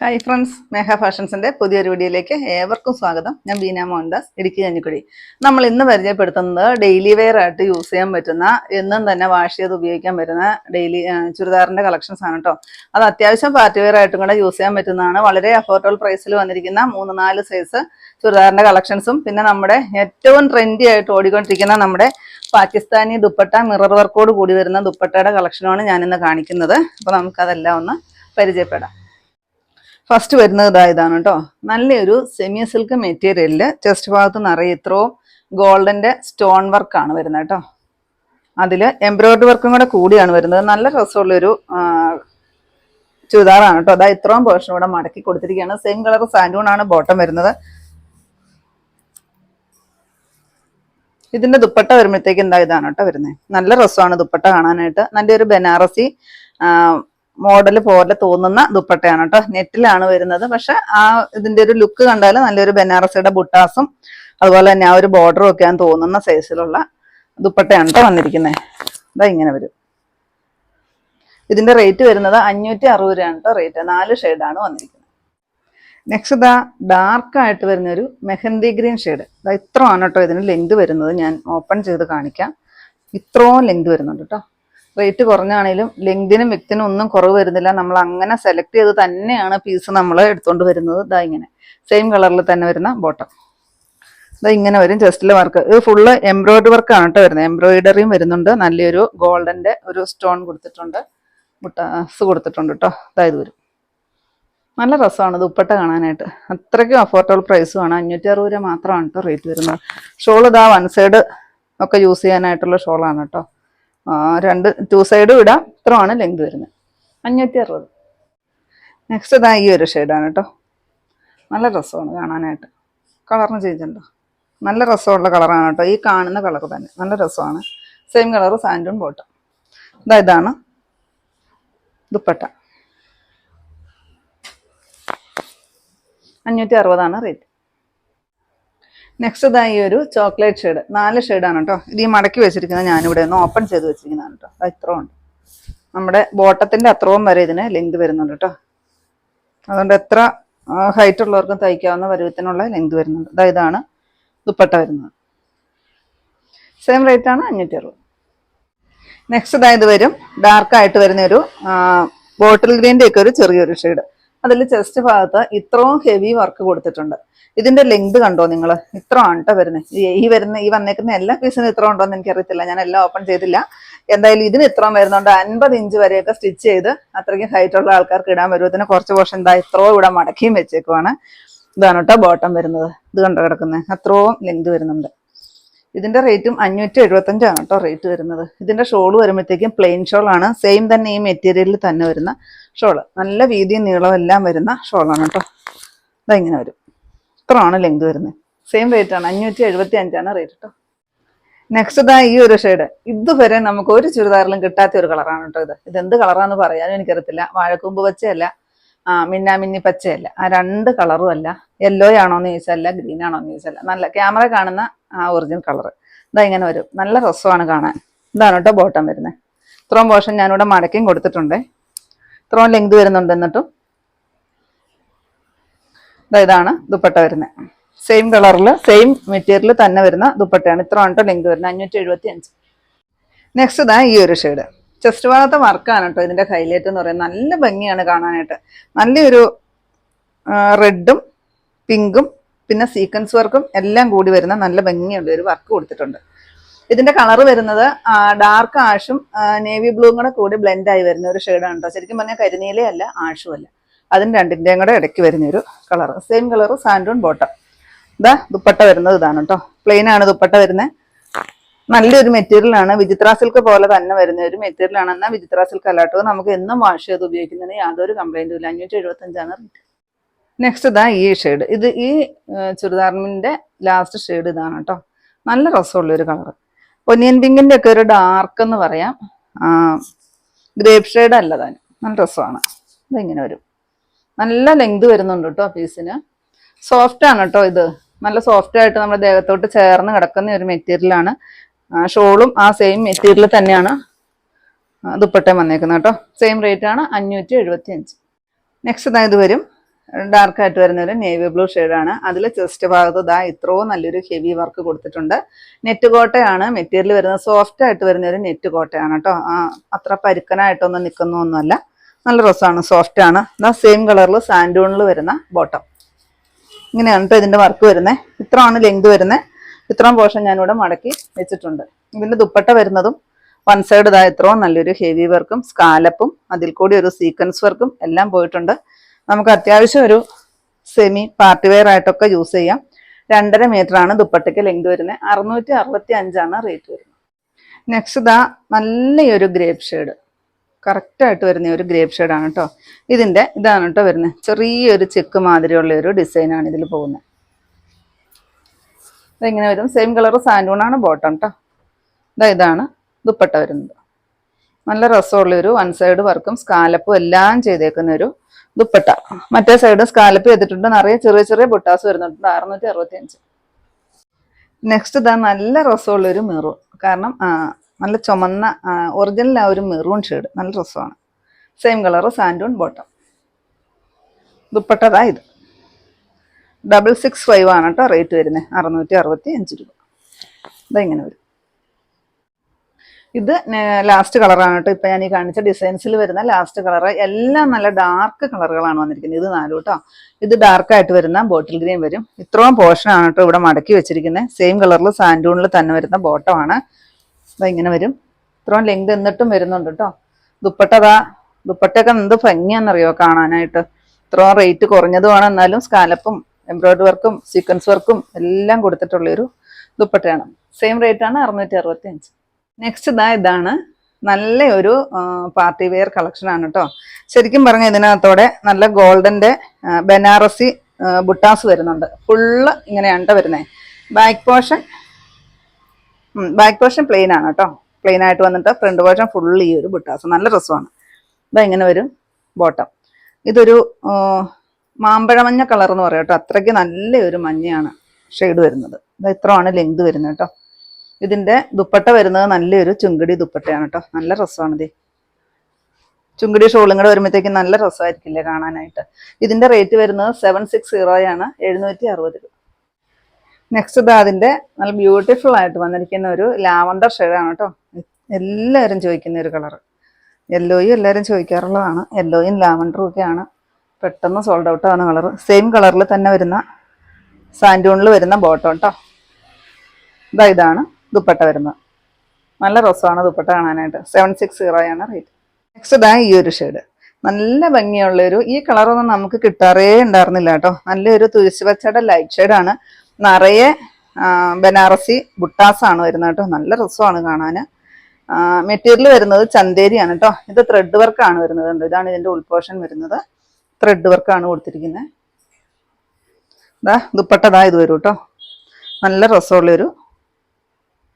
Hi friends മേഘ ഫാഷൻസിന്റെ പുതിയൊരു വീഡിയോയിലേക്ക് ഏവർക്കും സ്വാഗതം. ഞാൻ ബീന മോഹൻദാസ് ഇടുക്കി കഞ്ഞിക്കുടി. നമ്മൾ ഇന്ന് പരിചയപ്പെടുത്തുന്നത് ഡെയിലി വെയർ ആയിട്ട് യൂസ് ചെയ്യാൻ പറ്റുന്ന എന്നും തന്നെ വാഷ് ചെയ്ത് ഉപയോഗിക്കാൻ പറ്റുന്ന ഡെയിലി ചുരിദാറിന്റെ കളക്ഷൻസ് ആണ് കേട്ടോ അത് അത്യാവശ്യം പാർട്ടി വെയർ ആയിട്ടും കൂടെ യൂസ് ചെയ്യാൻ പറ്റുന്നതാണ്. വളരെ അഫോർഡബിൾ പ്രൈസിൽ വന്നിരിക്കുന്ന മൂന്ന് നാല് സൈസ് ചുരിദാറിന്റെ കളക്ഷൻസും പിന്നെ നമ്മുടെ ഏറ്റവും ട്രെൻഡി ആയിട്ട് ഓടിക്കൊണ്ടിരിക്കുന്ന നമ്മുടെ പാകിസ്ഥാനി ദുപ്പട്ട മിറർ വർക്കോട് കൂടി വരുന്ന ദുപ്പട്ടയുടെ കളക്ഷനുമാണ് ഞാനിന്ന് കാണിക്കുന്നത്. അപ്പോൾ നമുക്കതെല്ലാം ഒന്ന് പരിചയപ്പെടാം. ഫസ്റ്റ് വരുന്നത് ഇതാ ഇതാണ് കേട്ടോ. നല്ലൊരു സെമി സിൽക്ക് മെറ്റീരിയലിൽ ചെസ്റ്റ് ഭാഗത്ത് നിറയെ ഇത്രയും ഗോൾഡന്റെ സ്റ്റോൺ വർക്കാണ് വരുന്നത് കേട്ടോ. അതിൽ എംബ്രോയിഡറി വർക്കും കൂടെ കൂടിയാണ് വരുന്നത്. നല്ല രസമുള്ളൊരു ചുരിദാറാണ് കേട്ടോ. അതാ ഇത്രയും പോർഷൻ കൂടെ മടക്കി കൊടുത്തിരിക്കുകയാണ്. സെയിം കളർ സാൻഡൂൺ ആണ് ബോട്ടം വരുന്നത്. ഇതിന്റെ ദുപ്പട്ട വരുമ്പോഴത്തേക്ക് എന്താ ഇതാണ് കേട്ടോ വരുന്നത്. നല്ല രസമാണ് ദുപ്പട്ട കാണാനായിട്ട്. നല്ലൊരു ബനാറസി മോഡൽ പോലെ തോന്നുന്ന ദുപ്പട്ടയാണ് കേട്ടോ. നെറ്റിലാണ് വരുന്നത്. പക്ഷെ ആ ഇതിന്റെ ഒരു ലുക്ക് കണ്ടാൽ നല്ലൊരു ബനാറസിയുടെ ബുട്ടാസും അതുപോലെ തന്നെ ആ ഒരു ബോർഡറും ഒക്കെ ആണ് തോന്നുന്ന സൈസിലുള്ള ദുപ്പട്ടയാണ് കേട്ടോ വന്നിരിക്കുന്നത് ഇതാ ഇങ്ങനെ വരും. ഇതിന്റെ റേറ്റ് വരുന്നത് അഞ്ഞൂറ്റി അറുപത് രൂപയാണ് കേട്ടോ റേറ്റ്. നാല് ഷെയ്ഡാണ് വന്നിരിക്കുന്നത്. നെക്സ്റ്റ് ഇതാ ഡാർക്ക് ആയിട്ട് വരുന്ന ഒരു മെഹന്തി ഗ്രീൻ ഷെയ്ഡ്. ഇതാ ഇത്രയാണ് കേട്ടോ ഇതിന് ലെങ്ത് വരുന്നത്. ഞാൻ ഓപ്പൺ ചെയ്ത് കാണിക്കാം. ഇത്രയും ലെങ്ത് വരുന്നുണ്ട് കേട്ടോ. റേറ്റ് കുറഞ്ഞാണേലും ലെങ്തിനും വിക്തിനും ഒന്നും കുറവ് വരുന്നില്ല. നമ്മൾ അങ്ങനെ സെലക്ട് ചെയ്ത് തന്നെയാണ് പീസ് നമ്മൾ എടുത്തുകൊണ്ട് വരുന്നത്. ഇതാ ഇങ്ങനെ. സെയിം കളറിൽ തന്നെ വരുന്ന ബോട്ടം ഇതാ ഇങ്ങനെ വരും ചെസ്റ്റിലെ വർക്ക് ഇത് ഫുള്ള് എംബ്രോയിഡറി വർക്കാണ് കേട്ടോ വരുന്നത്. എംബ്രോയിഡറിയും വരുന്നുണ്ട്. നല്ലൊരു ഗോൾഡന്റെ ഒരു സ്റ്റോൺ കൊടുത്തിട്ടുണ്ട്. മുട്ടാസ് കൊടുത്തിട്ടുണ്ട് കേട്ടോ അതായത് വരും. നല്ല രസമാണ് ദുപ്പട്ട കാണാനായിട്ട്. അത്രയ്ക്കും അഫോർഡബിൾ പ്രൈസുമാണ് അഞ്ഞൂറ്റി അറുപത് രൂപ മാത്രമാണ് കേട്ടോ റേറ്റ് വരുന്നത്. ഷോൾ ഇതാ വൺ സൈഡ് ഒക്കെ യൂസ് ചെയ്യാനായിട്ടുള്ള ഷോളാണ് കേട്ടോ രണ്ട് ടു സൈഡും ഇടാം. ഇത്രയാണ് ലെങ്ത് വരുന്നത്. അഞ്ഞൂറ്റി അറുപത് നെക്സ്റ്റ് ഇതാ ഈ ഒരു ഷെയ്ഡാണ് കേട്ടോ നല്ല രസമാണ് കാണാനായിട്ട്. കളറിന് ഉണ്ടോ? നല്ല രസമുള്ള കളറാണ് കേട്ടോ ഈ കാണുന്ന കളർ തന്നെ. നല്ല രസമാണ്. സെയിം കളർ സാൻഡും ബോട്ടം ഇതാ ഇതാണ് ദുപ്പട്ട. അഞ്ഞൂറ്റി അറുപതാണ് റേറ്റ് നെക്സ്റ്റ് ഇതാ ഈ ഒരു ചോക്ലേറ്റ് ഷെയ്ഡ് നാല് ഷെയ്ഡാണ് കേട്ടോ ഇത് ഈ മടക്കി വെച്ചിരിക്കുന്നത് ഞാനിവിടെ ഒന്ന് ഓപ്പൺ ചെയ്ത് വെച്ചിരിക്കുന്നതാണ് കേട്ടോ അത് ഇത്രയും ഉണ്ട്. നമ്മുടെ ബോട്ടത്തിന്റെ അത്രയും വരെ ഇതിന് ലെങ്ത് വരുന്നുണ്ട് കേട്ടോ അതുകൊണ്ട് എത്ര ഹൈറ്റ് ഉള്ളവർക്കും തയ്ക്കാവുന്ന പരുവത്തിനുള്ള ലെങ്ത് വരുന്നുണ്ട്. അതാ ഇതാണ് ദുപ്പട്ട വരുന്നത്. സെയിം റേറ്റ് ആണ് അഞ്ഞൂറ്റി അറുപത് നെക്സ്റ്റ് ഇതായത് വരും. ഡാർക്കായിട്ട് വരുന്ന ഒരു ബോട്ടിൽ ഗ്രീന്റെ ഒക്കെ ഒരു ചെറിയൊരു ഷെയ്ഡ് അതിൽ ചെസ്റ്റ് ഭാഗത്ത് ഇത്രയും ഹെവി വർക്ക് കൊടുത്തിട്ടുണ്ട്. ഇതിന്റെ ലെങ്ത് കണ്ടോ നിങ്ങൾ ഇത്ര ആണ്ടോ വരുന്നത് ഈ വരുന്ന ഈ വന്നേക്കുന്ന എല്ലാ പീസിനും ഇത്ര ഉണ്ടോ എന്ന് എനിക്കറിയത്തില്ല. ഞാൻ എല്ലാം ഓപ്പൺ ചെയ്തില്ല. എന്തായാലും ഇതിന് ഇത്രയും വരുന്നുണ്ട്. അൻപത് ഇഞ്ച് വരെയൊക്കെ സ്റ്റിച്ച് ചെയ്ത് അത്രയ്ക്കും ഹൈറ്റ് ഉള്ള ആൾക്കാർക്ക് ഇടാൻ വരും ഇതിന് കുറച്ച് പോർഷൻ എന്താ ഇത്രയും ഇവിടെ മടക്കിയും വെച്ചേക്കുവാണ്. ഇതാണ് കേട്ടോ ബോട്ടം വരുന്നത്. ഇത് കണ്ടോ കിടക്കുന്നത് അത്രയും ലെങ്ത് വരുന്നുണ്ട്. ഇതിന്റെ റേറ്റും അഞ്ഞൂറ്റി എഴുപത്തഞ്ചാണ് കേട്ടോ റേറ്റ് വരുന്നത്. ഇതിന്റെ ഷോൾ വരുമ്പോഴത്തേക്കും പ്ലെയിൻ ഷോൾ ആണ്. സെയിം തന്നെ ഈ മെറ്റീരിയലിൽ തന്നെ വരുന്ന ഷോൾ. നല്ല വീതിയും നീളവും എല്ലാം വരുന്ന ഷോളാണ് കേട്ടോ. ഇതാ ഇങ്ങനെ വരും. ഇത്രയാണ് ലെങ്ത് വരുന്നത് സെയിം റേറ്റ് ആണ്. അഞ്ഞൂറ്റി എഴുപത്തി അഞ്ചാണ് റേറ്റ് കേട്ടോ നെക്സ്റ്റ് ഇതാ ഈ ഒരു ഷെയ്ഡ് ഇതുവരെ നമുക്ക് ഒരു ചുരിദാറിലും കിട്ടാത്ത ഒരു കളറാണ് കേട്ടോ ഇത്. ഇത് എന്ത് കളറാന്ന് പറയാനും എനിക്കറിയത്തില്ല. വാഴക്കൂമ്പ് പച്ചയല്ല. മിന്നാമിന്നി പച്ചയല്ല. ആ രണ്ട് കളറും അല്ല. യെല്ലോ ആണോന്ന് ചോദിച്ചല്ല ഗ്രീൻ ആണോന്ന് ചോദിച്ചല്ല നല്ല ക്യാമറ കാണുന്ന ആ ഒറിജിനൽ കളർ ഇതാ ഇങ്ങനെ വരും. നല്ല രസമാണ് കാണാൻ. ഇതാണ് കേട്ടോ ബോട്ടം വരുന്നത് ഇത്രയും പോർഷൻ ഞാനിവിടെ മടക്കിയും കൊടുത്തിട്ടുണ്ട്. ഇത്രയും ലെങ്ത് വരുന്നുണ്ട് എന്നിട്ടും. ഇതാണ് ദുപ്പട്ട വരുന്നത് സെയിം കളറിൽ സെയിം മെറ്റീരിയൽ തന്നെ വരുന്ന ദുപ്പട്ടയാണ്. ഇത്ര കേട്ടോ ലെങ്ത് വരുന്നത്? അഞ്ഞൂറ്റി എഴുപത്തി അഞ്ച് നെക്സ്റ്റ് ഇതാ ഈ ഒരു ഷെയ്ഡ് ചെസ്റ്റ് ഭാഗത്തെ വർക്കാണ് കേട്ടോ ഇതിന്റെ ഹൈലൈറ്റ് എന്ന് പറയുന്നത്. നല്ല ഭംഗിയാണ് കാണാനായിട്ട്. നല്ലൊരു റെഡും പിങ്കും പിന്നെ സീക്വൻസ് വർക്കും എല്ലാം കൂടി വരുന്ന നല്ല ഭംഗിയുള്ള ഒരു വർക്ക് കൊടുത്തിട്ടുണ്ട്. ഇതിന്റെ കളർ വരുന്നത് ഡാർക്ക് ആഷും നേവി ബ്ലൂവും കൂടെ കൂടി ബ്ലെൻഡ് ആയി വരുന്ന ഒരു ഷെയ്ഡാണ് കേട്ടോ ശരിക്കും പറഞ്ഞാൽ കരിനീലയല്ല ആഷും അല്ല. അതിന് രണ്ടിന്റെയും കൂടെ ഇടയ്ക്ക് വരുന്ന ഒരു കളർ സെയിം കളർ സാൻഡൂൺ ബോട്ടം ഇതാ ദുപ്പട്ട വരുന്നത് ഇതാണ് കേട്ടോ പ്ലെയിൻ ആണ് ദുപ്പട്ട വരുന്നത് നല്ലൊരു മെറ്റീരിയൽ ആണ്. വിചിത്ര സിൽക്ക് പോലെ തന്നെ വരുന്ന ഒരു മെറ്റീരിയൽ ആണ്. എന്നാൽ വിചിത്ര സിൽക്ക് അല്ലാട്ടോ നമുക്ക് എന്നും വാഷ് ചെയ്ത് ഉപയോഗിക്കുന്നതിന് യാതൊരു കംപ്ലൈന്റും ഇല്ല. അഞ്ഞൂറ്റി എഴുപത്തി അഞ്ചാണ് റേറ്റ് നെക്സ്റ്റ് ഇതാ ഈ ഷെയ്ഡ് ഇത് ഈ ചുരിദാറിന്റെ ലാസ്റ്റ് ഷെയ്ഡ് ഇതാണ് കേട്ടോ നല്ല രസമുള്ള ഒരു കളർ ഒനിയൻ പിങ്കിന്റെ ഒക്കെ ഒരു ഡാർക്ക് എന്ന് പറയാം. ഗ്രേപ്പ് ഷെയ്ഡ് അല്ല താൻ. നല്ല രസമാണ്. ഇതിങ്ങനെ വരും. നല്ല ലെങ്ത് വരുന്നുണ്ട് കേട്ടോ പീസിന് സോഫ്റ്റ് ആണ് കേട്ടോ ഇത്. നല്ല സോഫ്റ്റ് ആയിട്ട് നമ്മുടെ ദേഹത്തോട്ട് ചേർന്ന് കിടക്കുന്ന ഒരു മെറ്റീരിയലാണ് ഷോളും ആ സെയിം മെറ്റീരിയൽ തന്നെയാണ് ദുപ്പട്ടയും വന്നേക്കുന്നത് കേട്ടോ സെയിം റേറ്റ് ആണ് അഞ്ഞൂറ്റി എഴുപത്തി അഞ്ച് നെക്സ്റ്റ് ഇത് വരും. ഡാർക്ക് ആയിട്ട് വരുന്ന ഒരു നേവി ബ്ലൂ ഷെയ്ഡാണ് അതിൽ ചെസ്റ്റ് ഭാഗത്ത് ദാ ഇത്രയും നല്ലൊരു ഹെവി വർക്ക് കൊടുത്തിട്ടുണ്ട്. നെറ്റ് കോട്ടയാണ്. മെറ്റീരിയൽ വരുന്നത് സോഫ്റ്റ് ആയിട്ട് വരുന്ന ഒരു നെറ്റ് കോട്ടയാണ് കേട്ടോ അത്ര പരുക്കനായിട്ടൊന്നും നിൽക്കുന്നൊന്നുമല്ല നല്ല രസമാണ് സോഫ്റ്റ് ആണ്. ഇതാ സെയിം കളറിൽ സാൻഡൂണിൽ വരുന്ന ബോട്ടം ഇങ്ങനെയാണ് കേട്ടോ ഇതിന്റെ വർക്ക് വരുന്നത് ഇത്രയാണ് ലെങ്ത് വരുന്നത് ഇത്രയും പോർഷൻ ഞാനിവിടെ മടക്കി വെച്ചിട്ടുണ്ട്. ഇതിന്റെ ദുപ്പട്ട വരുന്നതും വൺ സൈഡ് ഇതാ ഇത്രയും നല്ലൊരു ഹെവി വർക്കും സ്കാലപ്പും അതിൽ കൂടി ഒരു സീക്വൻസ് വർക്കും എല്ലാം പോയിട്ടുണ്ട്. നമുക്ക് അത്യാവശ്യം ഒരു സെമി പാർട്ടി വെയർ ആയിട്ടൊക്കെ യൂസ് ചെയ്യാം. രണ്ടര മീറ്റർ ആണ് ദുപ്പട്ടയ്ക്ക് ലെങ്ത് വരുന്നത്. അറുന്നൂറ്റി അറുപത്തി അഞ്ചാണ് റേറ്റ് വരുന്നത്. നെക്സ്റ്റ് ഇതാ നല്ലൊരു ഗ്രേപ്പ് ഷെയ്ഡ് കറക്റ്റായിട്ട് വരുന്ന ഒരു ഗ്രേപ്പ് ആണ് കേട്ടോ ഇതിന്റെ ഇതാണ് കേട്ടോ വരുന്നത്. ചെറിയൊരു ചെക്ക് മാതിരിയുള്ള ഒരു ഡിസൈനാണ് ഇതിൽ പോകുന്നത്. ഇതെങ്ങനെ വരും? സെയിം കളർ സാൻഡൂണാണ് ബോട്ടം കേട്ടോ ഇതാ ഇതാണ് ദുപ്പട്ട വരുന്നത്. നല്ല രസമുള്ളൊരു വൺ സൈഡ് വർക്കും സ്കാലപ്പും എല്ലാം ചെയ്തേക്കുന്ന ഒരു ദുപ്പട്ട. മറ്റേ സൈഡ് സ്കാലപ്പ് ചെയ്തിട്ടുണ്ട്. നിറയെ ചെറിയ ചെറിയ ബൊട്ടാസ് വരുന്നുണ്ട്. അറുന്നൂറ്റി അറുപത്തി അഞ്ച് നെക്സ്റ്റ് ഇതാ നല്ല രസമുള്ള ഒരു മെറൂൺ കാരണം നല്ല ചുമന്ന ഒറിജിനൽ ആ ഒരു മെറൂൺ ഷെയ്ഡ് നല്ല രസമാണ്. സെയിം കളർ സാൻഡൂൺ ബോട്ടം ദുപ്പട്ടതാ ഇത് ഡബിൾ സിക്സ് ഫൈവ് ആണ് കേട്ടോ റേറ്റ് വരുന്നത് അറുന്നൂറ്റി അറുപത്തി അഞ്ച് രൂപ. ഇതാ ഇങ്ങനെ വരും. ഇത് ലാസ്റ്റ് കളറാണ് കേട്ടോ. ഇപ്പൊ ഞാൻ ഈ കാണിച്ച ഡിസൈൻസിൽ വരുന്ന ലാസ്റ്റ് കളർ എല്ലാം നല്ല ഡാർക്ക് കളറുകളാണ് വന്നിരിക്കുന്നത്. ഇത് നാലു കേട്ടോ ഇത് ഡാർക്കായിട്ട് വരുന്ന ബോട്ടിൽ ഗ്രീൻ വരും. ഇത്രയും പോർഷൻ ആണ് കേട്ടോ ഇവിടെ മടക്കി വെച്ചിരിക്കുന്നത് സെയിം കളറിൽ സാൻഡൂണിൽ തന്നെ വരുന്ന ബോട്ടമാണ് ഇതാ ഇങ്ങനെ വരും. ഇത്രയും ലെങ്ത് എന്നിട്ടും വരുന്നുണ്ട് കേട്ടോ ദുപ്പട്ടതാ ദുപ്പട്ടയൊക്കെ എന്ത് ഭംഗിയാണെന്നറിയോ കാണാനായിട്ട്. ഇത്രയും റേറ്റ് കുറഞ്ഞതുമാണ് എന്നാലും സ്കാലപ്പും എംബ്രോയിഡറി വർക്കും സീക്വൻസ് വർക്കും എല്ലാം കൊടുത്തിട്ടുള്ളൊരു ദുപ്പട്ടയാണ്. സെയിം റേറ്റ് ആണ് അറുന്നൂറ്റി അറുപത്തി അഞ്ച് നെക്സ്റ്റ് ഇതാ ഇതാണ്. നല്ല ഒരു പാർട്ടി വെയർ കളക്ഷൻ ആണ് കേട്ടോ ശരിക്കും പറഞ്ഞ ഇതിനകത്തോടെ നല്ല ഗോൾഡന്റെ ബനാറസി ബുട്ടാസ് വരുന്നുണ്ട്. ഫുള്ള് ഇങ്ങനെയാണ് വരുന്നത് back portion back portion plain ആണ് കേട്ടോ പ്ലെയിൻ ആയിട്ട് വന്നിട്ട് ഫ്രണ്ട് പോർഷൻ ഫുൾ ഈ ഒരു ബുട്ടാസ്. നല്ല രസമാണ്. ഇതാ ഇങ്ങനെ വരും ബോട്ടം ഇതൊരു മാമ്പഴമഞ്ഞ കളർ എന്ന് പറയാം കേട്ടോ അത്രയ്ക്ക് നല്ലൊരു മഞ്ഞയാണ് ഷെയ്ഡ് വരുന്നത്. ഇത് ഇത്രയാണ് ലെങ്ത് വരുന്നത് കേട്ടോ ഇതിന്റെ ദുപ്പട്ട വരുന്നത് നല്ലൊരു ചുങ്കടി ദുപ്പട്ടയാണ് കേട്ടോ. നല്ല രസമാണ് ഇത് ചുങ്കടി ഷോളും കൂടെ വരുമ്പോഴത്തേക്കും നല്ല രസമായിരിക്കില്ലേ കാണാനായിട്ട്. ഇതിന്റെ റേറ്റ് വരുന്നത് സെവൻ സിക്സ് സീറോയാണ് എഴുന്നൂറ്റി അറുപത് രൂപ. നെക്സ്റ്റ് ഇത് അതിന്റെ നല്ല ബ്യൂട്ടിഫുൾ ആയിട്ട് വന്നിരിക്കുന്ന ഒരു ലാവണ്ടർ ഷെയ്ഡാണ് കേട്ടോ. എല്ലാവരും ചോദിക്കുന്ന ഒരു കളർ യെല്ലോയും എല്ലാവരും ചോദിക്കാറുള്ളതാണ്. യെല്ലോയും ലാവണ്ടറും ഒക്കെയാണ്. പെട്ടെന്ന് സോൾഡ് ഔട്ട് ആവുന്ന കളർ സെയിം കളറിൽ തന്നെ വരുന്ന സാൻഡൂണിൽ വരുന്ന ബോട്ടം കേട്ടോ ഇതാ ഇതാണ്. ദുപ്പട്ട വരുന്നത് നല്ല രസമാണ് ദുപ്പട്ട കാണാനായിട്ട്. സെവൻ സിക്സ് സീറോയാണ് റേറ്റ് നെക്സ്റ്റ് ഇതാ ഈ ഒരു ഷെയ്ഡ് നല്ല ഭംഗിയുള്ളൊരു ഈ കളറൊന്നും നമുക്ക് കിട്ടാറേ ഉണ്ടായിരുന്നില്ല കേട്ടോ. നല്ലൊരു തുരിശ് പച്ചയുടെ ലൈറ്റ് ഷെയ്ഡാണ് നിറയെ ബനാറസി ബുട്ടാസാണ് വരുന്നത് കേട്ടോ. നല്ല രസമാണ് കാണാൻ മെറ്റീരിയൽ വരുന്നത് ചന്തേരിയാണ് കേട്ടോ. ഇത് ത്രെഡ് വർക്കാണ് വരുന്നത് കണ്ടോ? ഇതാണ് ഇതിന്റെ ഉൾപോഷൻ വരുന്നത്. ത്രെഡ് വർക്കാണ് കൊടുത്തിരിക്കുന്നത് ഇതാ ദുപ്പട്ട ഇത് വരും കേട്ടോ. നല്ല രസമുള്ളൊരു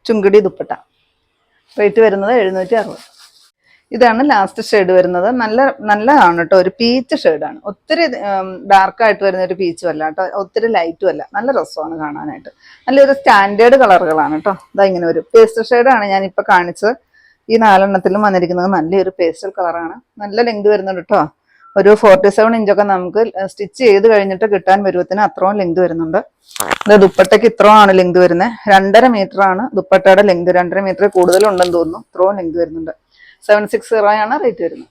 ചുങ്കിടി ദുപ്പട്ട. റേറ്റ് വരുന്നത് എഴുന്നൂറ്റി അറുപത് ഇതാണ് ലാസ്റ്റ് ഷെയ്ഡ് വരുന്നത്. നല്ല നല്ലതാണ് കേട്ടോ ഒരു പീച്ച് ഷെയ്ഡാണ് ഒത്തിരി ഡാർക്കായിട്ട് വരുന്ന ഒരു പീച്ചും അല്ല കേട്ടോ ഒത്തിരി ലൈറ്റും അല്ല. നല്ല രസമാണ് കാണാനായിട്ട്. നല്ലൊരു സ്റ്റാൻഡേർഡ് കളറുകളാണ് കേട്ടോ ഇതാ ഇങ്ങനെ ഒരു പേസ്റ്റൽ ഷെയ്ഡാണ് ഞാൻ ഇപ്പോൾ കാണിച്ചത്. ഈ നാലെണ്ണത്തിലും വന്നിരിക്കുന്നത് നല്ലൊരു പേസ്റ്റൽ കളറാണ് നല്ല ലെങ്ത് വരുന്നുണ്ട് കേട്ടോ ഒരു ഫോർട്ടി സെവൻ ഇഞ്ചൊക്കെ നമുക്ക് സ്റ്റിച്ച് ചെയ്ത് കഴിഞ്ഞിട്ട് കിട്ടാൻ വരുവത്തിന് അത്രയും ലെങ്ത് വരുന്നുണ്ട്. ഇത് ദുപ്പട്ടയ്ക്ക് ഇത്രയാണ് ലെങ്ത് വരുന്നത് രണ്ടര മീറ്റർ ആണ് ദുപ്പട്ടയുടെ ലെങ്ത് രണ്ടര മീറ്റർ കൂടുതലുണ്ടെന്ന് തോന്നുന്നു. ഇത്രയും ലെങ്ത് വരുന്നുണ്ട്. സെവൻ സിക്സ് സീറോ ആണ് റേറ്റ് വരുന്നത്.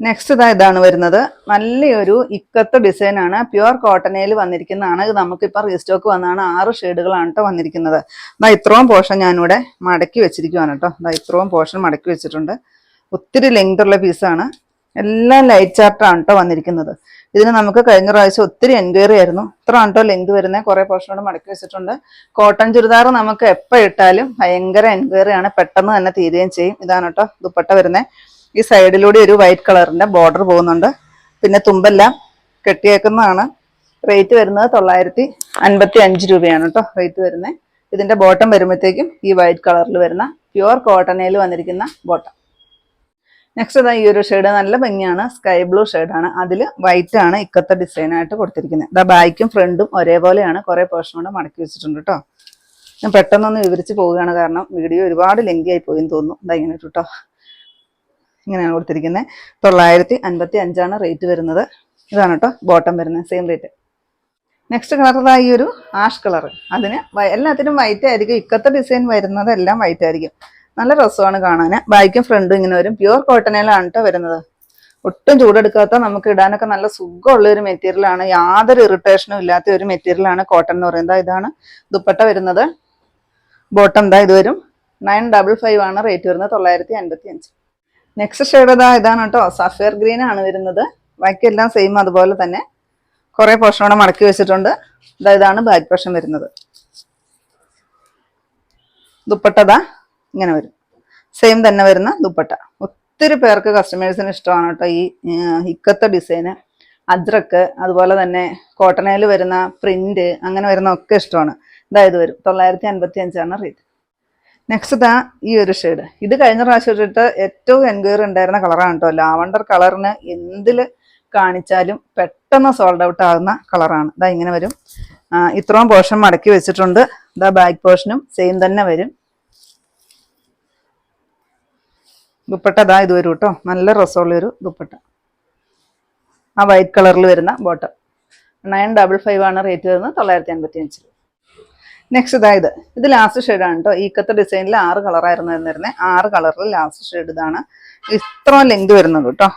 നെക്സ്റ്റ് ഇതാ ഇതാണ് വരുന്നത്. നല്ലൊരു ഇക്കത്ത ഡിസൈൻ ആണ്. പ്യുവർ കോട്ടനയിൽ വന്നിരിക്കുന്നതാണ്. ഇത് നമുക്കിപ്പോൾ റീസ്റ്റോക്ക് വന്നാണ് ആറ് ഷെയ്ഡുകളാണ് കേട്ടോ വന്നിരിക്കുന്നത്. ഇതാ ഇത്രയും പോർഷൻ ഞാനിവിടെ മടക്കി വെച്ചിരിക്കുവാണ് കേട്ടോ ഇതാ ഇത്രയും പോർഷൻ മടക്കി വെച്ചിട്ടുണ്ട്. ഒത്തിരി ലെങ്ത് ഉള്ള പീസാണ് എല്ലാം ലൈറ്റ് ചാർട്ടാണ് കേട്ടോ വന്നിരിക്കുന്നത്. ഇതിന് നമുക്ക് കഴിഞ്ഞ പ്രാവശ്യം ഒത്തിരി എൻക്വയറി ആയിരുന്നു. ഇത്ര കേട്ടോ ലെങ്ത് വരുന്നത് കുറെ പോർഷനോട് മടക്കി വെച്ചിട്ടുണ്ട്. കോട്ടൺ ചുരിദാർ നമുക്ക് എപ്പോൾ ഇട്ടാലും ഭയങ്കര എൻക്വയറി ആണ്. പെട്ടെന്ന് തന്നെ തീരുകയും ചെയ്യും. ഇതാണ് കേട്ടോ ദുപ്പട്ട വരുന്നത് ഈ സൈഡിലൂടെ ഒരു വൈറ്റ് കളറിന്റെ ബോർഡർ പോകുന്നുണ്ട്. പിന്നെ തുമ്പെല്ലാം കെട്ടിയേക്കുന്നതാണ്. റേറ്റ് വരുന്നത് തൊള്ളായിരത്തി അൻപത്തി അഞ്ച് രൂപയാണ് കേട്ടോ റേറ്റ് വരുന്നത് ഇതിന്റെ ബോട്ടം വരുമ്പോഴത്തേക്കും ഈ വൈറ്റ് കളറിൽ വരുന്ന പ്യുവർ കോട്ടണയിൽ വന്നിരിക്കുന്ന ബോട്ടം നെക്സ്റ്റ് ഇതാ ഈ ഒരു ഷെയ്ഡ് നല്ല ഭംഗിയാണ്. സ്കൈ ബ്ലൂ ആണ്. അതിൽ വൈറ്റ് ആണ് ഇക്കത്തെ ഡിസൈൻ ആയിട്ട് കൊടുത്തിരിക്കുന്നത്. ഇതാ ബാക്കും ഫ്രണ്ടും ഒരേപോലെയാണ്. കുറെ പോർഷൻ കൊണ്ട് മടക്കി വെച്ചിട്ടുണ്ട് കേട്ടോ ഞാൻ പെട്ടെന്നൊന്ന് വിവരിച്ച് പോവുകയാണ് കാരണം വീഡിയോ ഒരുപാട് ലെങ്കി ആയി പോയി എന്ന് തോന്നുന്നു. ഇതാ ഇങ്ങനെ കേട്ടോ ഇങ്ങനെയാണ് കൊടുത്തിരിക്കുന്നത് തൊള്ളായിരത്തി അൻപത്തി അഞ്ചാണ് റേറ്റ് വരുന്നത്. ഇതാണ് കേട്ടോ ബോട്ടം വരുന്നത്. സെയിം റേറ്റ് നെക്സ്റ്റ് കളർ ഈ ഒരു ആഷ് കളർ അതിന് എല്ലാത്തിനും വൈറ്റ് ആയിരിക്കും. ഇക്കത്തെ ഡിസൈൻ വരുന്നത് എല്ലാം വൈറ്റ് ആയിരിക്കും. നല്ല രസമാണ് കാണാൻ ബാക്കും ഫ്രണ്ടും ഇങ്ങനെ വരും. പ്യുവർ കോട്ടണിലാണ് കേട്ടോ വരുന്നത്. ഒട്ടും ചൂടെടുക്കാത്ത നമുക്ക് ഇടാനൊക്കെ നല്ല സുഖമുള്ള ഒരു മെറ്റീരിയലാണ് യാതൊരു ഇറിറ്റേഷനും ഇല്ലാത്ത ഒരു മെറ്റീരിയലാണ് കോട്ടൺ എന്ന് പറയുന്നത്. ഇതാണ് ദുപ്പട്ട വരുന്നത്. ബോട്ടം ദാ ഇത് വരും. നയൻ ഡബിൾ ഫൈവ് ആണ് റേറ്റ് വരുന്നത് തൊള്ളായിരത്തി അൻപത്തി അഞ്ച് നെക്സ്റ്റ് ഷെയ്ഡ് ഇതാ ഇതാണ് കേട്ടോ സഫയർ ഗ്രീൻ ആണ് വരുന്നത്. ബാക്കിയെല്ലാം സെയിം അതുപോലെ തന്നെ. കുറെ പോർഷനോടെ മടക്കി വെച്ചിട്ടുണ്ട്. ഇതാ ഇതാണ് ബാക്ക് പോർഷൻ വരുന്നത്. ദുപ്പട്ടതാ ഇങ്ങനെ വരും. സെയിം തന്നെ വരുന്ന ദുപ്പട്ട. ഒത്തിരി പേർക്ക് കസ്റ്റമേഴ്സിന് ഇഷ്ടമാണ് കേട്ടോ ഈ ഇക്കത്തെ ഡിസൈന് അജ്രക്ക് അതുപോലെ തന്നെ കോട്ടണയിൽ വരുന്ന പ്രിന്റ് അങ്ങനെ വരുന്ന ഒക്കെ ഇഷ്ടമാണ്. ഇതായത് വരും. തൊള്ളായിരത്തി അൻപത്തി അഞ്ചാണ് റേറ്റ് നെക്സ്റ്റ് ഇതാ ഈ ഒരു ഷെയ്ഡ് ഇത് കഴിഞ്ഞ പ്രാവശ്യം ഇട്ടിട്ട് ഏറ്റവും എൻക്വയറി ഉണ്ടായിരുന്ന കളറാണ് കേട്ടോ. ലാവണ്ടർ കളറിന് എന്തിൽ കാണിച്ചാലും പെട്ടെന്ന് സോൾഡ് ഔട്ട് ആകുന്ന കളറാണ് ഇതാ ഇങ്ങനെ വരും. ഇത്രയും പോർഷൻ മടക്കി വെച്ചിട്ടുണ്ട്. ഇതാ ബാക്ക് പോർഷനും സെയിം തന്നെ വരും. ദുപ്പട്ട ഇതാ ഇത് വരും കേട്ടോ നല്ല രസമുള്ള ഒരു ദുപ്പട്ട. ആ വൈറ്റ് കളറിൽ വരുന്ന ബോട്ടം. നയൻ ഡബിൾ ഫൈവ് ആണ് റേറ്റ് വരുന്നത് തൊള്ളായിരത്തി അൻപത്തി അഞ്ച് നെക്സ്റ്റ് ഇതായത് ഇത്. ലാസ്റ്റ് ഷെയ്ഡാണ് കേട്ടോ ഈക്കത്തെ ഡിസൈനിൽ ആറ് കളറായിരുന്നു വരുന്നത് ആറ് കളറിൽ ലാസ്റ്റ് ഷെയ്ഡ് ഇതാണ്. ഇത്രയും ലെങ്ത് വരുന്നത് കേട്ടോ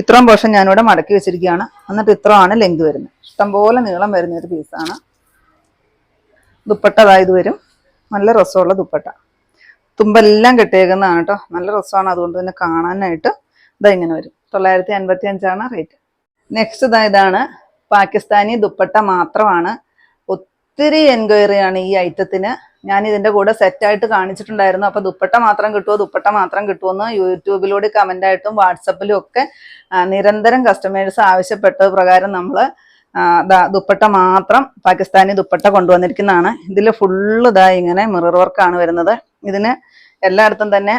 ഇത്രയും പോർഷൻ ഞാനിവിടെ മടക്കി വെച്ചിരിക്കുകയാണ്. എന്നിട്ട് ഇത്രയാണ് ലെങ്ത് വരുന്നത്. ഇഷ്ടംപോലെ നീളം വരുന്ന ഒരു പീസാണ് ദുപ്പട്ട അതായത് വരും. നല്ല രസമുള്ള ദുപ്പട്ട. തുമ്പെല്ലാം കെട്ടിയേക്കുന്നതാണ് കേട്ടോ. നല്ല രസമാണ് അതുകൊണ്ട് തന്നെ കാണാനായിട്ട്. ഇതാ ഇങ്ങനെ വരും. തൊള്ളായിരത്തി അൻപത്തി അഞ്ചാണ് റേറ്റ്. നെക്സ്റ്റ് ഇതാ ഇതാണ് പാകിസ്ഥാനി ദുപ്പട്ട മാത്രമാണ്. ഒത്തിരി എൻക്വയറി ആണ് ഈ ഐറ്റത്തിന്. ഞാൻ ഇതിന്റെ കൂടെ സെറ്റായിട്ട് കാണിച്ചിട്ടുണ്ടായിരുന്നു. അപ്പൊ ദുപ്പട്ട മാത്രം കിട്ടുമോ ദുപ്പട്ട മാത്രം കിട്ടുമെന്ന് യൂട്യൂബിലൂടെ കമന്റ് ആയിട്ടും വാട്സപ്പിലും ഒക്കെ നിരന്തരം കസ്റ്റമേഴ്സ് ആവശ്യപ്പെട്ട പ്രകാരം നമ്മൾ ദുപ്പട്ട മാത്രം പാകിസ്ഥാനി ദുപ്പട്ട കൊണ്ടുവന്നിരിക്കുന്നതാണ്. ഇതിൽ ഫുള്ള് ഇതാ ഇങ്ങനെ മിറർ വർക്കാണ് വരുന്നത്. ഇതിന് എല്ലായിടത്തും തന്നെ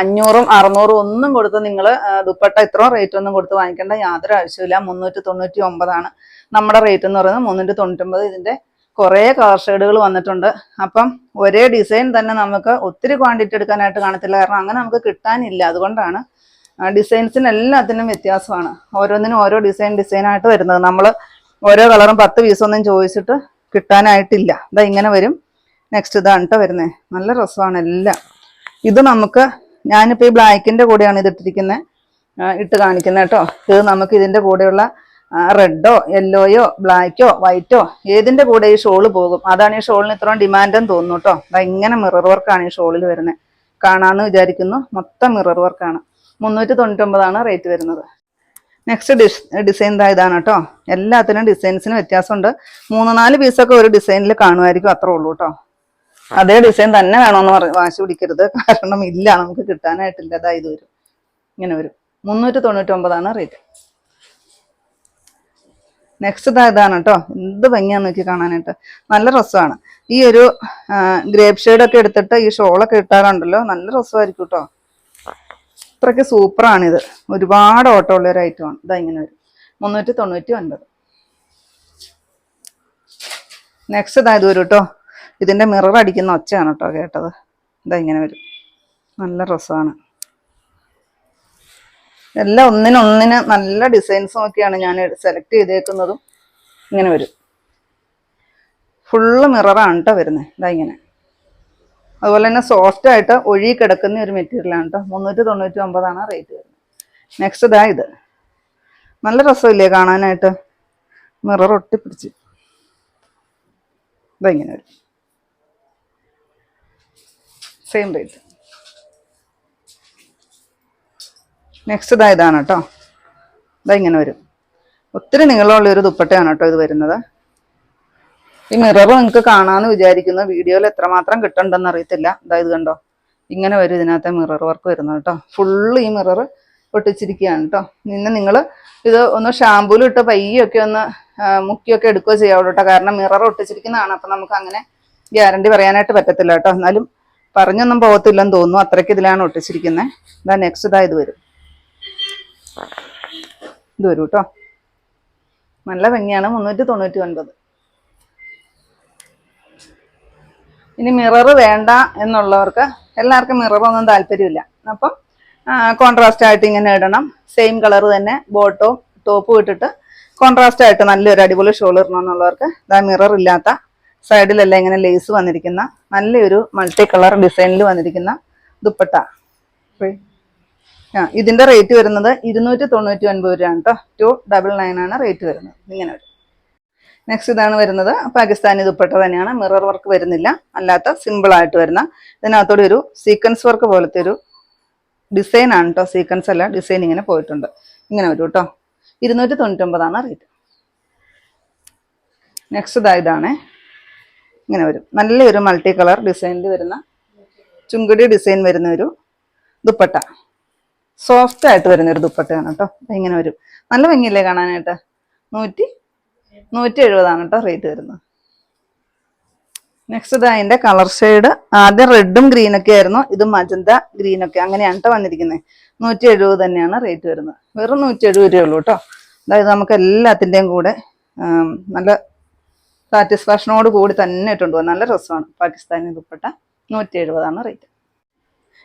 അഞ്ഞൂറും അറുന്നൂറും ഒന്നും കൊടുത്ത് നിങ്ങൾ ദുപ്പട്ട ഇത്രയും റേറ്റ് ഒന്നും കൊടുത്ത് വാങ്ങിക്കേണ്ട യാതൊരു ആവശ്യമില്ല മുന്നൂറ്റി തൊണ്ണൂറ്റി ഒമ്പതാണ് നമ്മുടെ റേറ്റ് എന്ന് പറയുന്നത്. മുന്നൂറ്റി തൊണ്ണൂറ്റൊമ്പത് ഇതിന്റെ കുറേ കളർ ഷെയ്ഡുകൾ വന്നിട്ടുണ്ട്. അപ്പം ഒരേ ഡിസൈൻ തന്നെ നമുക്ക് ഒത്തിരി ക്വാണ്ടിറ്റി എടുക്കാനായിട്ട് കാണത്തില്ല. കാരണം അങ്ങനെ നമുക്ക് കിട്ടാനില്ല. അതുകൊണ്ടാണ് ഡിസൈൻസിന് എല്ലാത്തിനും വ്യത്യാസമാണ്. ഓരോന്നിനും ഓരോ ഡിസൈൻ ആയിട്ട് വരുന്നത്. നമ്മൾ ഓരോ കളറും പത്ത് പീസൊന്നും ചോദിച്ചിട്ട് കിട്ടാനായിട്ടില്ല. ഇതാ ഇങ്ങനെ വരും. നെക്സ്റ്റ് ഇതാണ് കേട്ടോ വരുന്നത് നല്ല രസമാണ് എല്ലാം. ഇത് നമുക്ക് ഞാനിപ്പോൾ ഈ ബ്ലാക്കിന്റെ കൂടെയാണ് ഇത് ഇട്ട് കാണിക്കുന്നത് കേട്ടോ. ഇത് നമുക്ക് ഇതിന്റെ കൂടെയുള്ള റെഡോ യെല്ലോയോ ബ്ലാക്കോ വൈറ്റോ ഏതിന്റെ കൂടെ ഈ ഷോൾ പോകും? അതാണ് ഈ ഷോളിന് ഇത്രയും ഡിമാൻഡെന്ന് തോന്നുന്നു കേട്ടോ. ഭയങ്കര മിറർ വർക്കാണ് ഈ ഷോളിൽ വരുന്നത് കാണാമെന്ന് വിചാരിക്കുന്നു. മൊത്തം മിറർ വർക്കാണ്. മുന്നൂറ്റി തൊണ്ണൂറ്റൊമ്പതാണ് റേറ്റ് വരുന്നത്. നെക്സ്റ്റ് ഡിഷ് ഡിസൈൻ ഇതാണ് കേട്ടോ. എല്ലാത്തിനും ഡിസൈൻസിന് വ്യത്യാസമുണ്ട്. മൂന്ന് നാല് പീസൊക്കെ ഒരു ഡിസൈനിൽ കാണുമായിരിക്കും അത്രേ ഉള്ളൂ കേട്ടോ. അതേ ഡിസൈൻ തന്നെ വേണമെന്ന് പറഞ്ഞു വാശി പിടിക്കരുത്. കാരണം ഇല്ല നമുക്ക് കിട്ടാനായിട്ടില്ല. അതാ ഇത് വരും. ഇങ്ങനെ വരും. മുന്നൂറ്റി തൊണ്ണൂറ്റൊമ്പതാണ് റേറ്റ് നെക്സ്റ്റ് ഇതാ ഇതാണ് കേട്ടോ എന്ത് ഭംഗിയാന്ന് നോക്കി കാണാനായിട്ട്. നല്ല രസമാണ്. ഈ ഒരു ഗ്രേപ്പ് ഷെയ്ഡ് ഒക്കെ എടുത്തിട്ട് ഈ ഷോളൊക്കെ ഇട്ടാറുണ്ടല്ലോ നല്ല രസമായിരിക്കും കേട്ടോ അത്രയ്ക്ക് സൂപ്പറാണിത് ഒരുപാട് ഓട്ടം ഉള്ള ഒരു ഐറ്റമാണ് ഇതാ ഇങ്ങനെ വരും. മുന്നൂറ്റി തൊണ്ണൂറ്റി ഒൻപത് നെക്സ്റ്റ് ഇതാ ഇത് വരും കേട്ടോ ഇതിന്റെ മിറർ അടിക്കുന്ന ഒച്ചയാണ് കേട്ടോ കേട്ടത്. ഇതാ ഇങ്ങനെ വരും. നല്ല രസമാണ് എല്ലാം ഒന്നിനൊന്നിന് നല്ല ഡിസൈൻസും ഒക്കെയാണ് ഞാൻ സെലക്ട് ചെയ്തേക്കുന്നതും ഇങ്ങനെ വരും. ഫുള്ള് മിററാണ് കേട്ടോ വരുന്നത് ഇതാ ഇങ്ങനെ. അതുപോലെ തന്നെ സോഫ്റ്റ് ആയിട്ട് ഒഴുകി കിടക്കുന്ന ഒരു മെറ്റീരിയലാണ് കേട്ടോ. മുന്നൂറ്റി തൊണ്ണൂറ്റി ഒമ്പതാണ് റേറ്റ് വരുന്നത്. നെക്സ്റ്റ് ഇതാ ഇത്. നല്ല രസമില്ലേ കാണാനായിട്ട്? മിറർ ഒട്ടിപ്പിടിച്ച്. ഇതാ ഇങ്ങനെ വരും. സെയിം റേറ്റ് നെക്സ്റ്റ് ഇതാ ഇതാണ് കേട്ടോ ഇതാ ഇങ്ങനെ വരും. ഒത്തിരി നീളമുള്ള ഒരു ദുപ്പട്ടയാണ് കേട്ടോ ഇത് വരുന്നത്. ഈ മിറർ നിങ്ങൾക്ക് കാണാമെന്ന് വിചാരിക്കുന്നു. വീഡിയോയിൽ എത്രമാത്രം കിട്ടണ്ടെന്ന് അറിയത്തില്ല. ഇതാ ഇത് കണ്ടോ? ഇങ്ങനെ വരും ഇതിനകത്തെ മിറർ വർക്ക് വരുന്നത് കേട്ടോ ഫുള്ള് ഈ മിറർ ഒട്ടിച്ചിരിക്കുകയാണ് കേട്ടോ പിന്നെ നിങ്ങൾ ഇത് ഒന്ന് ഷാമ്പൂലും ഇട്ട് പയ്യൊക്കെ ഒന്ന് മുക്കിയൊക്കെ എടുക്കുകയോ ചെയ്യാവുള്ളൂ കേട്ടോ കാരണം മിറർ ഒട്ടിച്ചിരിക്കുന്നതാണ്. അപ്പം നമുക്ക് അങ്ങനെ ഗ്യാരണ്ടി പറയാനായിട്ട് പറ്റത്തില്ല കേട്ടോ എന്നാലും പറഞ്ഞൊന്നും പോകത്തില്ലെന്ന് തോന്നുന്നു. അത്രയ്ക്ക് ഇതിലാണ് ഒട്ടിച്ചിരിക്കുന്നത് ഇതാ നെക്സ്റ്റ് ഇതാ ഇത് വരും. ഇത് വരും കേട്ടോ നല്ല ഭംഗിയാണ്. മുന്നൂറ്റി തൊണ്ണൂറ്റി ഒൻപത് ഇനി മിറർ വേണ്ട എന്നുള്ളവർക്ക് എല്ലാവർക്കും മിററൊന്നും താല്പര്യമില്ല. അപ്പം കോൺട്രാസ്റ്റ് ആയിട്ട് ഇങ്ങനെ ഇടണം. സെയിം കളർ തന്നെ ബോട്ടോ ടോപ്പും ഇട്ടിട്ട് കോൺട്രാസ്റ്റ് ആയിട്ട് നല്ലൊരു അടിപൊളി ഷോൾ ഇടണം എന്നുള്ളവർക്ക് ഇതാ മിറർ ഇല്ലാത്ത സൈഡിലെല്ലാം ഇങ്ങനെ ലേസ് വന്നിരിക്കുന്ന നല്ലൊരു മൾട്ടി കളർ ഡിസൈനിൽ വന്നിരിക്കുന്ന ദുപ്പട്ട. ആ ഇതിന്റെ റേറ്റ് വരുന്നത് ഇരുന്നൂറ്റി തൊണ്ണൂറ്റി ഒൻപത് രൂപയാണ് കേട്ടോ ടു ഡബിൾ നയൻ ആണ് റേറ്റ് വരുന്നത്. ഇങ്ങനെ വരും. നെക്സ്റ്റ് ഇതാണ് വരുന്നത്. പാകിസ്ഥാനി ദുപ്പട്ട തന്നെയാണ്. മിറർ വർക്ക് വരുന്നില്ല. അല്ലാത്ത സിമ്പിൾ ആയിട്ട് വരുന്ന. ഇതിനകത്തോടെ ഒരു സീക്വൻസ് വർക്ക് പോലത്തെ ഒരു ഡിസൈൻ ആണ് കേട്ടോ സീക്വൻസ് അല്ല ഡിസൈൻ ഇങ്ങനെ പോയിട്ടുണ്ട്. ഇങ്ങനെ വരും കേട്ടോ ഇരുന്നൂറ്റി തൊണ്ണൂറ്റൊമ്പതാണ് റേറ്റ്. നെക്സ്റ്റ് ഇതാ ഇതാണ്. ഇങ്ങനെ വരും. നല്ലൊരു മൾട്ടി കളർ ഡിസൈനിൽ വരുന്ന ചുങ്കുടി ഡിസൈൻ വരുന്ന ഒരു ദുപ്പട്ട. സോഫ്റ്റ് ആയിട്ട് വരുന്ന ഒരു ദുപ്പട്ടയാണ് കേട്ടോ ഇങ്ങനെ വരും. നല്ല ഭംഗിയില്ലേ കാണാനായിട്ട്? നൂറ്റി നൂറ്റി എഴുപതാണ് കേട്ടോ റേറ്റ് വരുന്നത്. നെക്സ്റ്റ് ഇത് അതിന്റെ കളർ ഷെയ്ഡ് ആദ്യം റെഡും ഗ്രീൻ ഒക്കെ ആയിരുന്നു. ഇത് മജന്ത ഗ്രീൻ ഒക്കെ. അങ്ങനെയാണ് കേട്ടോ വന്നിരിക്കുന്നത് നൂറ്റി എഴുപത് തന്നെയാണ് റേറ്റ് വരുന്നത്. വെറും നൂറ്റി എഴുപത് രൂപയുള്ളൂ കേട്ടോ അതായത് നമുക്ക് എല്ലാത്തിന്റെയും കൂടെ നല്ല സാറ്റിസ്ഫാക്ഷനോട് കൂടി തന്നെ ഇട്ടുണ്ട് നല്ല രസമാണ് പാകിസ്ഥാനി ദുപ്പട്ട. നൂറ്റി എഴുപതാണ് റേറ്റ്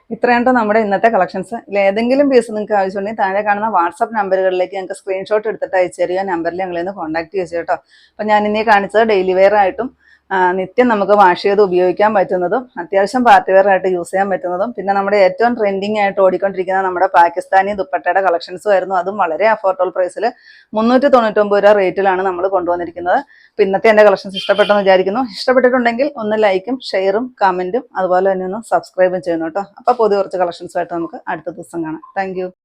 ഇത്രയാണ് നമ്മുടെ ഇന്നത്തെ കളക്ഷൻസ് ഏതെങ്കിലും പീസ് നിങ്ങൾക്ക് ആവശ്യമുണ്ടെങ്കിൽ താഴെ കാണുന്ന വാട്സപ്പ് നമ്പറുകളിലേക്ക് ഞങ്ങൾക്ക് സ്ക്രീൻഷോട്ട് എടുത്തിട്ട് അയച്ചു തരിക. നമ്പറിൽ ഞങ്ങളിന്ന് കോൺടാക്ട് ചെയ്തു കേട്ടോ അപ്പം ഞാൻ ഇനി കാണിച്ചത് ഡെയിലി വെയർ ആയിട്ടും നിത്യം നമുക്ക് വാഷ് ചെയ്ത് ഉപയോഗിക്കാൻ പറ്റുന്നതും അത്യാവശ്യം പാർട്ടി വെയർ ആയിട്ട് യൂസ് ചെയ്യാൻ പറ്റുന്നതും പിന്നെ നമ്മുടെ ഏറ്റവും ട്രെൻഡിങ് ആയിട്ട് ഓടിക്കൊണ്ടിരിക്കുന്ന നമ്മുടെ പാകിസ്ഥാനി ദുപ്പട്ടയുടെ കളക്ഷൻസ് ആയിരുന്നു അതും വളരെ അഫോർഡബിൾ പ്രൈസിൽ മുന്നൂറ്റി തൊണ്ണൂറ്റൊമ്പത് രൂപ റേറ്റിലാണ് നമ്മൾ കൊണ്ടുവന്നിരിക്കുന്നത്. അപ്പം ഇന്നത്തെ എന്റെ കളക്ഷൻസ് ഇഷ്ടപ്പെട്ടെന്ന് വിചാരിക്കുന്നു. ഇഷ്ടപ്പെട്ടിട്ടുണ്ടെങ്കിൽ ഒന്ന് ലൈക്കും ഷെയറും കമന്റും അതുപോലെ തന്നെ ഒന്ന് സബ്സ്ക്രൈബും ചെയ്യുന്നു കേട്ടോ. അപ്പോൾ പുതിയ കുറച്ച് കളക്ഷൻസുമായിട്ട് നമുക്ക് അടുത്ത ദിവസം കാണാം. താങ്ക്